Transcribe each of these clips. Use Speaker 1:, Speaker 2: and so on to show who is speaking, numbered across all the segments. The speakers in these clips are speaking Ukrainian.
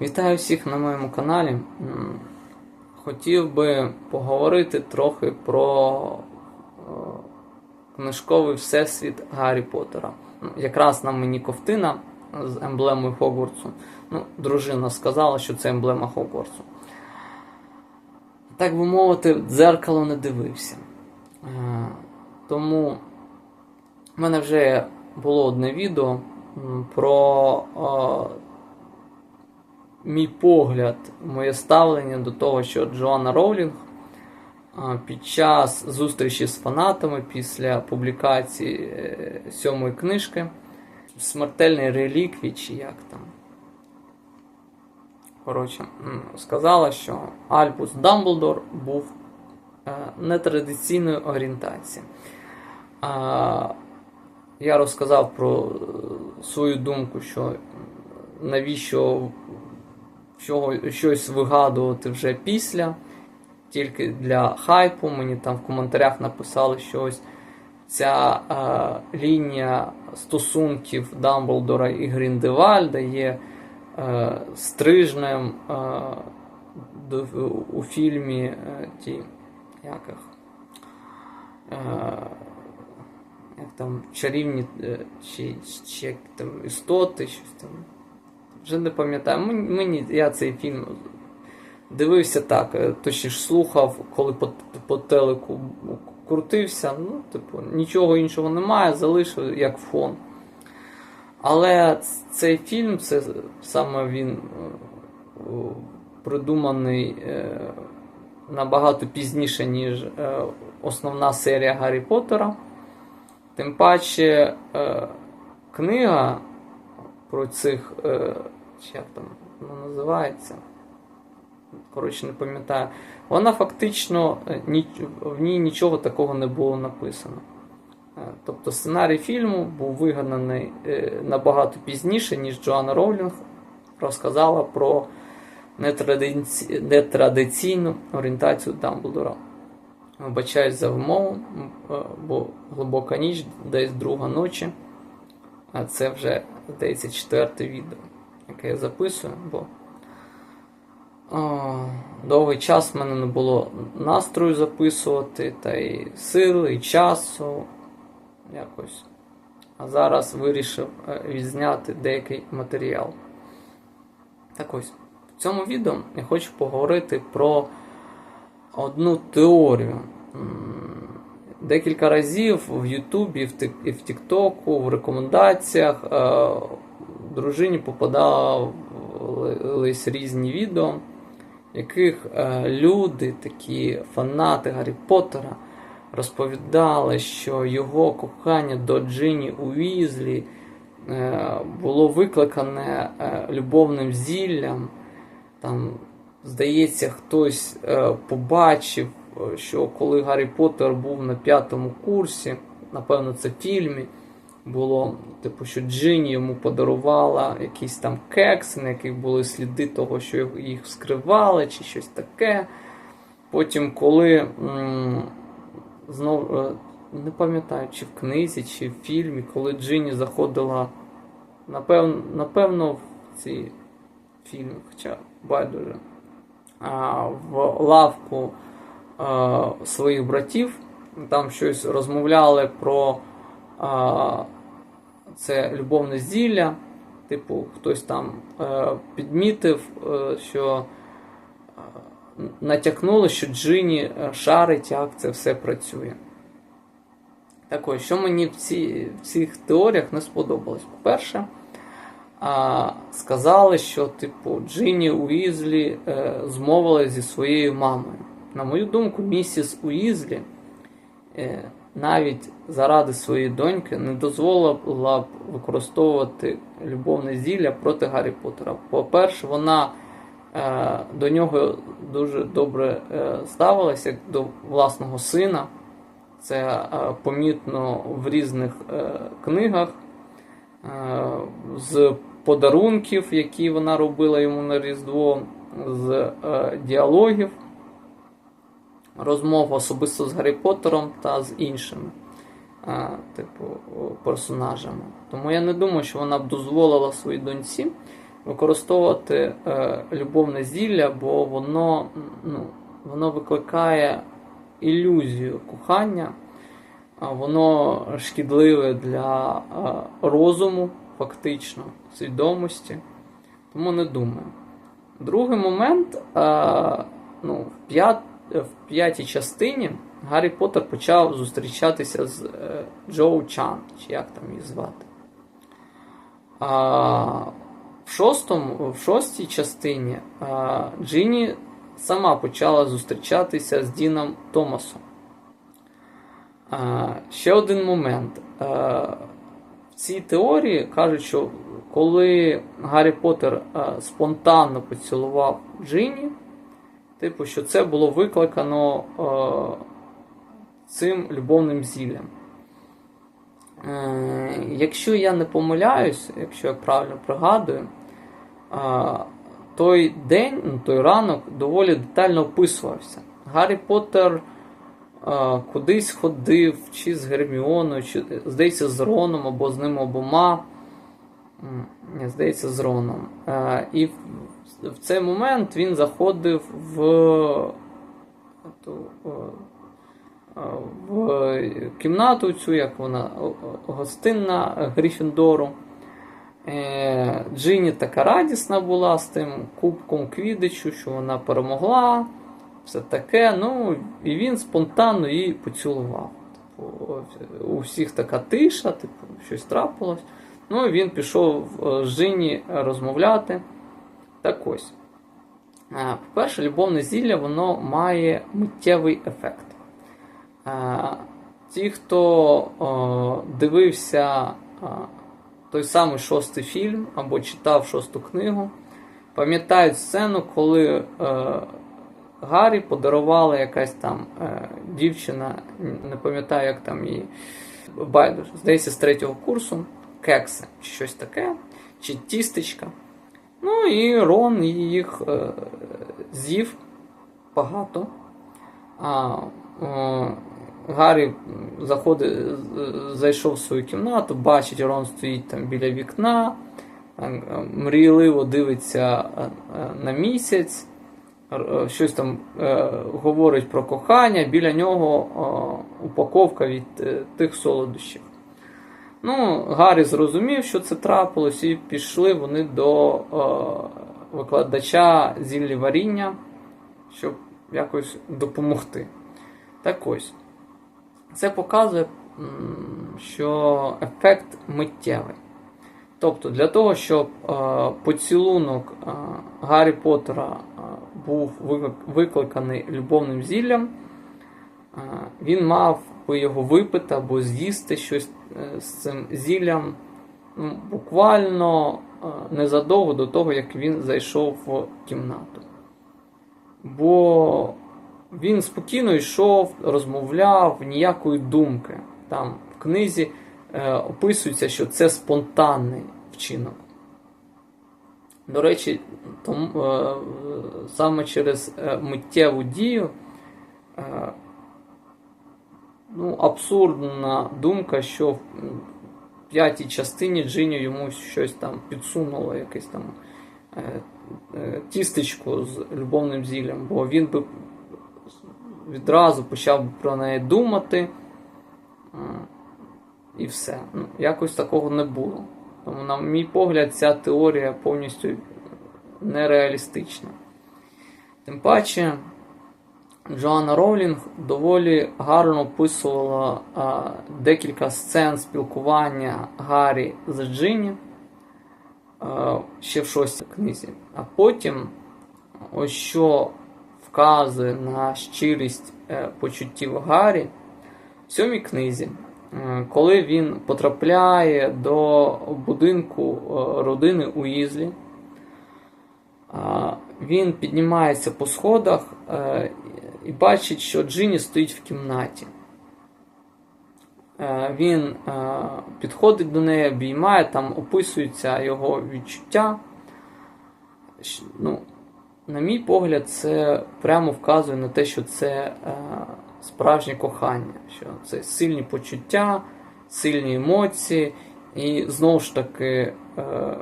Speaker 1: Вітаю всіх на моєму каналі. Хотів би поговорити трохи про е, книжковий всесвіт Гаррі Поттера. Ну, Якраз на мені ковтина з емблемою Хогвартсу. Ну, дружина сказала, що це емблема Хогвартсу. Так би мовити, дзеркало не дивився. Е, Тому в мене вже було одне відео про е, мій погляд, моє ставлення до того, що Джоанна Роулінг під час зустрічі з фанатами після публікації е, сьомої книжки Смертельний реліквій, чи як там. Коротше, сказала, що Альбус Дамблдор був е, нетрадиційної орієнтації. Я розказав про е, свою думку, що навіщо чого, щось вигадувати вже після, тільки для хайпу. Мені там в коментарях написали, що ця е, лінія стосунків Дамблдора і Гріндевальда є е, стрижнем е, до, у фільмі е, ті, як е, як там чарівні е, чи, чи як там істоти, щось там. Вже не пам'ятаю. Мені, я цей фільм дивився так, е, точніше слухав, коли по, по телеку крутився. Ну, типу, нічого іншого немає, залишив як фон. Але цей фільм, це саме він е, придуманий е, набагато пізніше, ніж основна серія Гаррі Поттера. Тим паче книга про цих, як там вона називається. Коротше, не пам'ятаю. Вона фактично е, в ній нічого такого не було написано. Е, Тобто сценарій фільму був вигананий е, набагато пізніше, ніж Джоанна Роулінг розказала про нетрадиці... нетрадиційну орієнтацію Дамблдора. Вибачаюсь за вимову, е, бо глибока ніч, десь друга ночі. А це вже, здається, четверте відео, яке я записую, бо о, довгий час в мене не було настрою записувати, та й сили, і часу. Якось. А зараз вирішив е, відзняти деякий матеріал. Так ось, в цьому відео я хочу поговорити про одну теорію. Декілька разів в Ютубі, в Тіктоку, в рекомендаціях е, дружині попадались різні відео, в яких е, люди, такі фанати Гаррі Поттера, розповідали, що його кохання до Джині Уізлі е, було викликане е, любовним зіллям. Там, здається, хтось побачив, що коли Гаррі Поттер був на п'ятому курсі, напевно, це в фільмі, було, типу, що Джині йому подарувала якісь там кекси, на яких були сліди того, що їх- вскривали, чи щось таке. Потім, коли м, знов, е, не пам'ятаю, чи в книзі, чи в фільмі, коли Джині заходила, напевно, напевно в ці фільми, хоча байдуже, а, в лавку а, своїх братів, там щось розмовляли про це любовне зілля. Типу, хтось там е, підмітив, е, що е, натякнуло, що Джині е, шарить, як це все працює. Так ось, що мені в, ці, в цих теоріях не сподобалось. По-перше, сказали, що типу Джині Уізлі е, змовилась зі своєю мамою. На мою думку, місіс Уізлі навіть заради своєї доньки не дозволила б використовувати любовне зілля проти Гаррі Поттера. По-перше, вона е, до нього дуже добре е, ставилася як до власного сина. Це е, помітно в різних е, книгах е, з подарунків, які вона робила йому на Різдво, з е, діалогів, розмов особисто з Гаррі Поттером та з іншими е, типу, персонажами. Тому я не думаю, що вона б дозволила своїй доньці використовувати е, любовне зілля, бо воно, ну, воно викликає ілюзію кохання, а воно шкідливе для е, розуму, фактично, свідомості. Тому не думаю. Другий момент, е, ну, в, п'ят, в п'ятій частині Гаррі Поттер почав зустрічатися з е, Джоу Чан, чи як там її звати. А, в, шостому, в шостій частині а, Джині сама почала зустрічатися з Діном Томасом. А, ще один момент. А, в цій теорії кажуть, що коли Гаррі Поттер а, спонтанно поцілував Джині, типу, що це було викликано а, цим любовним зіллям. Е, Якщо я не помиляюсь, якщо я правильно пригадую, а, той день, ну, той ранок доволі детально описувався. Гаррі Поттер а, кудись ходив, чи з Герміоною, чи, здається, з Роном або з ними обома. Здається, з Роном. Е, І в, цей момент він заходив в ту, е, в кімнату цю, як вона гостинна Грифіндору. Е, Джині така радісна була з тим кубком квідичу, що вона перемогла, все таке. Ну, і він спонтанно її поцілував. Типу, у всіх така тиша, типу, щось трапилось. Ну, він пішов з Джині розмовляти. Так ось. Е, По-перше, любовне зілля воно має миттєвий ефект. Ті, хто дивився той самий шостий фільм або читав шосту книгу, пам'ятають сцену, коли Гаррі подарувала якась там е, дівчина, не пам'ятаю, як там її байдуже, здається, з третього курсу, кекси, чи щось таке, чи тістечка. Ну і Рон їх е, з'їв багато. А, Гаррі заходить, зайшов в свою кімнату, бачить, Рон стоїть там біля вікна, мрійливо дивиться на місяць, щось там говорить про кохання, біля нього упаковка від е, тих солодощів. Ну, Гаррі зрозумів, що це трапилось, і пішли вони до викладача зіллі варіння, щоб якось допомогти. Так ось. Це показує, що ефект миттєвий. Тобто, для того, щоб поцілунок Гаррі Поттера був викликаний любовним зіллям, він мав би його випити або з'їсти щось е, з цим зіллям ну, буквально незадовго до того, як він зайшов в кімнату. Бо він спокійно йшов, розмовляв, ніякої думки. Там в книзі е, описується, що це спонтанний вчинок. До речі, тому, е, саме через е, миттєву дію е, ну, абсурдна думка, що в п'ятій частині Джині йому щось там підсунуло, якесь там е, е, тістечко з любовним зіллям, бо він би відразу почав про неї думати. І все. Ну, Якось такого не було. Тому, на мій погляд, ця теорія повністю нереалістична. Тим паче, Джоанна Роулінг доволі гарно описувала а, декілька сцен спілкування Гаррі з Джині а, ще в шостій книзі. А потім, ось що вказує на щирість е, почуттів Гаррі в сьомій книзі, е, коли він потрапляє до будинку е, родини Уізлі, він піднімається по сходах і бачить, що Джині стоїть в кімнаті. Він підходить до неї, обіймає, там описуються його відчуття. Ну, на мій погляд, це прямо вказує на те, що це е, справжнє кохання, що це сильні почуття, сильні емоції, і знову ж таки, е,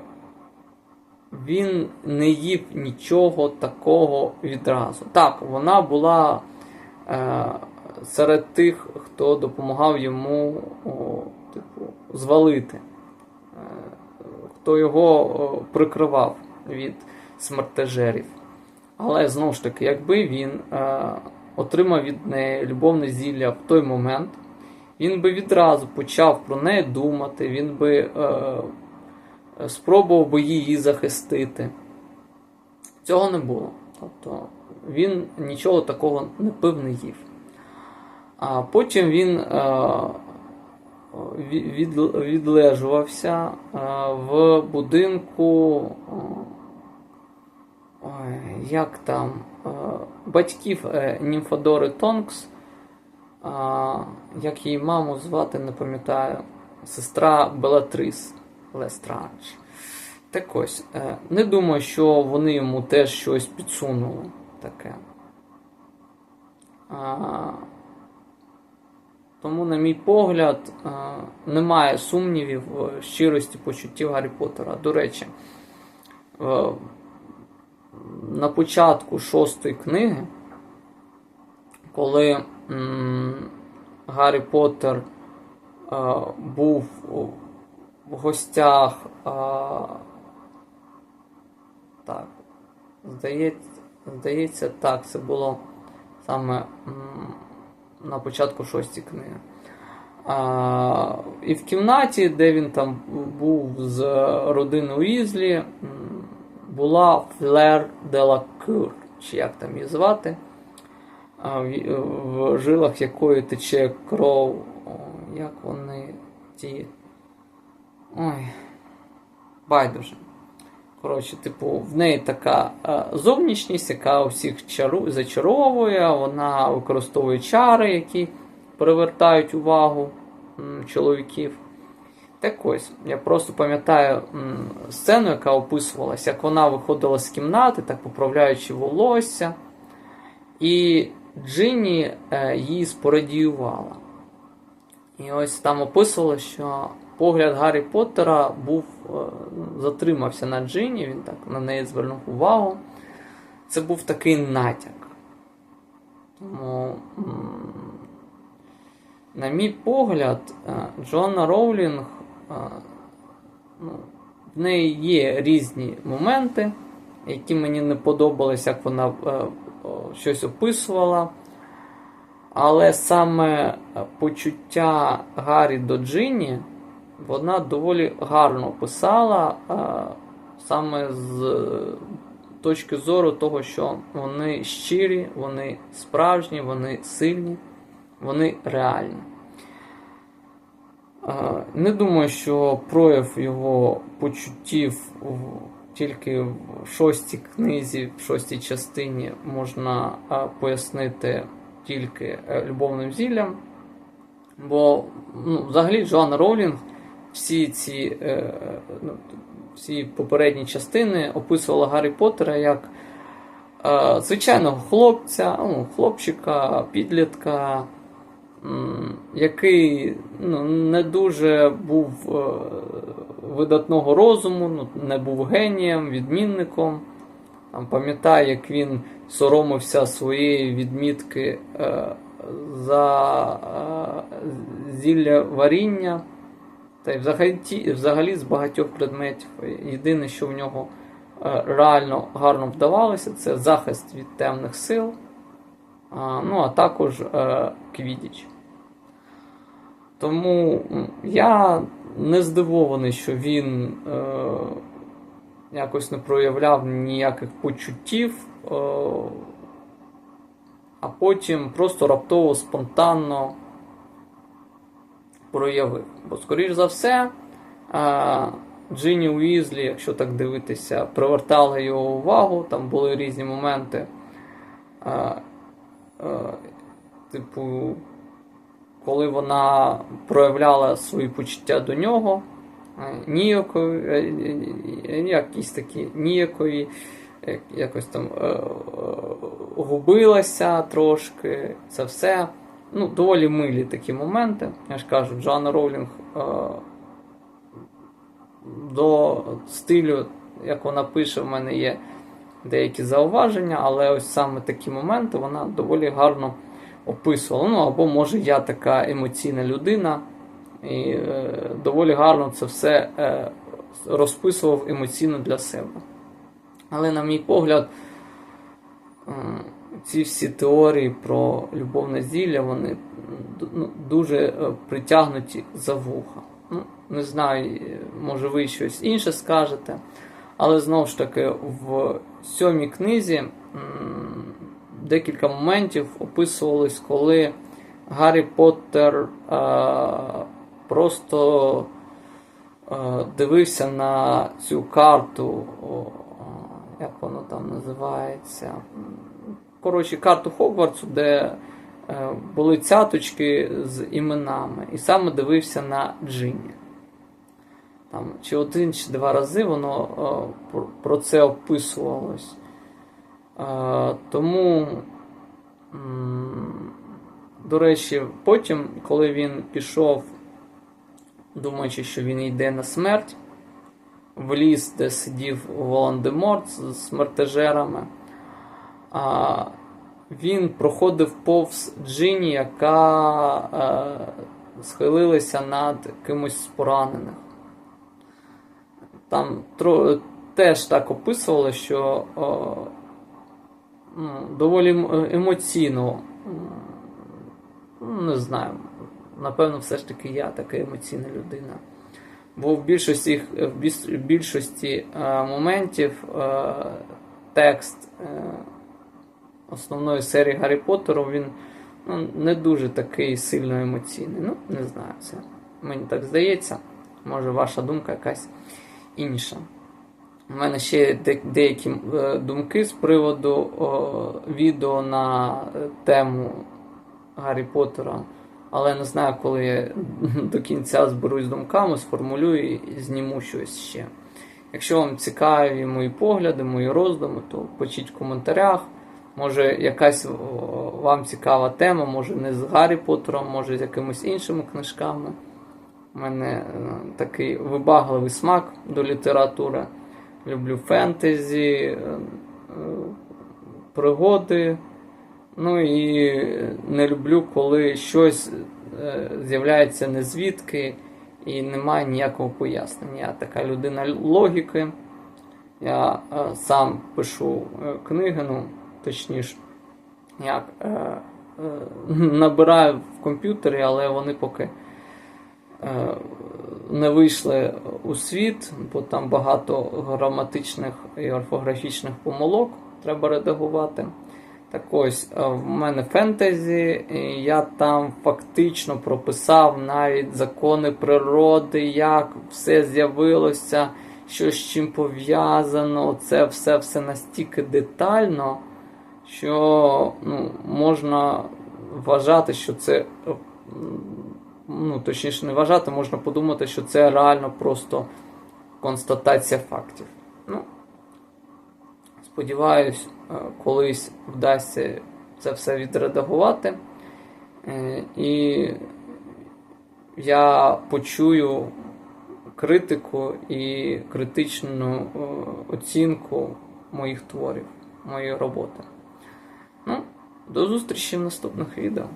Speaker 1: він не їв нічого такого відразу. Так, вона була е, серед тих, хто допомагав йому о, типу, звалити, е, хто його о, прикривав від смертежерів. Але знову ж таки, якби він е, отримав від неї любовне зілля в той момент, він би відразу почав про неї думати, він би е, спробував би її захистити. Цього не було. Тобто він нічого такого не пив, не їв. А потім він е, від, від- відлежувався е, в будинку. е, Ой, як там? Батьків Німфодори Тонкс. Як її маму звати, не пам'ятаю. Сестра Белатрис Лестранж. Так ось, е, не думаю, що вони йому теж щось підсунули таке. Тому, на мій погляд, е, немає сумнівів в щирості почуттів Гаррі Поттера. До речі, е, на початку шостої книги, коли Гаррі Поттер був в гостях, е, так, здається, здається, так, це було саме на початку шостої книги. А, і в кімнаті, де він там був з родиною Уізлі, була Флер де чи як там її звати, а, в, в жилах якої тече кров. Як вони ті. Ой. Байдуже. Коротше, типу, в неї така е, зовнішність, яка усіх чару, зачаровує, вона використовує чари, які привертають увагу м, чоловіків. Так ось, я просто пам'ятаю сцену, яка описувалася, як вона виходила з кімнати, так поправляючи волосся, і Джинні е, її спорадіювала. І ось там описувало, що погляд Гаррі Поттера був, е, затримався на Джині, він так на неї звернув увагу. Це був такий натяк. Тому, на мій погляд, е, Джоанна Роулінг, е, ну, в неї є різні моменти, які мені не подобались, як вона щось описувала. Але саме почуття Гаррі до Джині вона доволі гарно описала, е, саме з точки зору того, що вони щирі, вони справжні, вони сильні, вони реальні. Е, Не думаю, що прояв його почуттів тільки в шостій книзі, в шостій частині можна е, пояснити тільки е, любовним зіллям. Бо ну, взагалі Джоанна Роулінг всі ці е, ну, всі попередні частини описувала Гаррі Поттера як е, звичайного хлопця, ну, хлопчика, підлітка, який ну, не дуже був е, видатного розуму, ну, не був генієм, відмінником. Пам'ятаю, як він соромився своєї відмітки за зілля варіння. Та й взагалі, взагалі з багатьох предметів. Єдине, що в нього е, реально гарно вдавалося, це захист від темних сил. Ну, а також е, квідіч. Тому я не здивований, що він е, якось не проявляв ніяких почуттів, е, а потім просто раптово, спонтанно проявив. Бо, скоріш за все, Джині Уізлі, якщо так дивитися, привертала його увагу, там були різні моменти. Типу, коли вона проявляла свої почуття до нього, ніякої, е, е, е, якісь такі ніякої, якось там губилася трошки, це все. Ну, доволі милі такі моменти. Я ж кажу, Джоанна Роулінг е, до стилю як вона пише, в мене є деякі зауваження, але ось саме такі моменти вона доволі гарно описувала. Ну або може я така емоційна людина, і е, доволі гарно це все е, розписував емоційно для себе. Але, на мій погляд, е, ці всі теорії про любовне зілля, вони ну, дуже е, притягнуті за вуха. Ну, не знаю, може ви щось інше скажете. Але знову ж таки, в сьомій книзі декілька моментів описувались, коли Гаррі Поттер е, просто е, дивився на цю карту, о, як воно там називається. Коротше, карту Хогвартсу, де е, були цяточки з іменами, і саме дивився на Джинні. Там, чи один, чи два рази воно е, про це описувалось. Е, тому, м, до речі, потім, коли він пішов, думаючи, що він йде на смерть, в ліс, де сидів Волан-де-Морт з смертежерами, а, він проходив повз Джині, яка е, схилилася над кимось з поранених. Там тро, теж так описували, що ну, доволі ем- емоційно, не знаю, напевно, все ж таки я така емоційна людина. Бо в більшості, в більшості е, моментів е, текст е, основної серії Гаррі Поттеру він ну, не дуже такий сильно емоційний. Ну, не знаю, це мені так здається. Може, ваша думка якась інша. У мене ще деякі е, думки з приводу о, відео на тему Гаррі Поттера, але не знаю, коли я до кінця зберусь думками, сформулюю і зніму щось ще. Якщо вам цікаві мої погляди, мої роздуми, то пишіть в коментарях. Може, якась вам цікава тема, може не з Гаррі Поттером, може з якимись іншими книжками. У мене е, такий вибагливий смак до літератури. Люблю фентезі, е, е, пригоди. Ну і не люблю, коли щось з'являється не звідки і немає ніякого пояснення. Я така людина логіки. Я сам пишу книги, ну, точніше, як е, е, набираю в комп'ютері, але вони поки е, не вийшли у світ, бо там багато граматичних і орфографічних помилок треба редагувати. Так ось, в мене фентезі, і я там фактично прописав навіть закони природи, як все з'явилося, що з чим пов'язано. Це все все настільки детально, що ну, можна вважати, що це. Ну, точніше, не вважати, можна подумати, що це реально просто констатація фактів. Ну, Сподіваюсь, е, колись вдасться це все відредагувати. Е, І я почую критику і критичну е, оцінку моїх творів, моєї роботи. Ну, до зустрічі в наступних відео.